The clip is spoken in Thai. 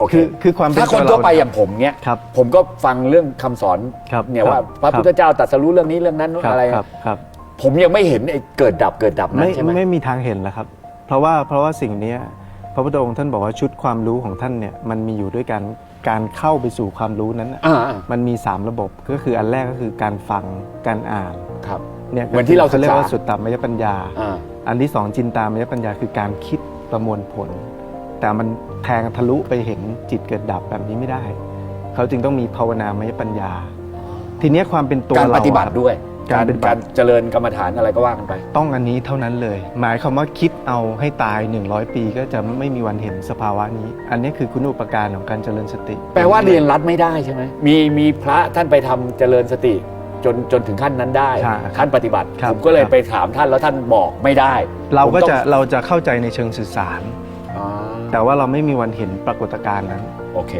โอเคคือคือความเป็นถ้าคนตัวเราทั่วไปอย่างผมเนี้ยครับผมก็ฟังเรื่องคำสอนครับเนี่ยครับว่า พระพุทธเจ้าตรัสรู้เรื่องนี้เรื่องนั้นครับอะไร ครับครับ ผมยังไม่เห็นไอ้เกิดดับเกิดดับนั้ไม่นใช่ไหม ไม่มีทางเห็นแล้วครับ เพราะว่าเพราะว่าสิ่งเนี้ยพระพุทธองค์ท่านบอกว่าชุดความรู้ของท่านเนี่ยมันมีอยู่ด้วยการการเข้าไปสู่ความรู้นั้นน่ะอ่ามันมี 3 ระบบก็คืออันแรกก็คือการฟังการอ่านครับ เนี่ยเหมือนที่เราเขาเรียกว่าศึกษาสุตตามยปัญญา อ่า อันที่สองจินตามยปัญญาคือการคิดประมวลผล แต่มันแทงทะลุไปเห็นจิตเกิดดับแบบนี้ไม่ได้ เขาจึงต้องมีภาวนามยปัญญา ทีเนี้ยความเป็นตัวการเราปฏิบัติอะ ด้วย กาการรปฏิบัติ การเจริญกรรมฐานอะไรก็ว่ากันไป ต้องอันนี้เท่านั้นเลย หมายความว่าคิดเอาให้ตาย 100 ปีก็จะไม่มีวันเห็นสภาวะนี้ อันนี้คือคุณอุปการของการเจริญสติ แปลว่าเรียนรัดไม่ได้ใช่ไหมมีมีพระท่านไปทำเจริญสติ จนจนถึงขั้นนั้นได้ ใช่ขั้นปฏิบัติ ครับผมก็เลยครับ ไปถามท่านแล้วท่านบอกไม่ได้เราก็ผมต้องจะเราจะเข้าใจในเชิงสื่อสารอ่า แต่ว่าเราไม่มีวันเห็นปรากฏการณ์นั้นโอเค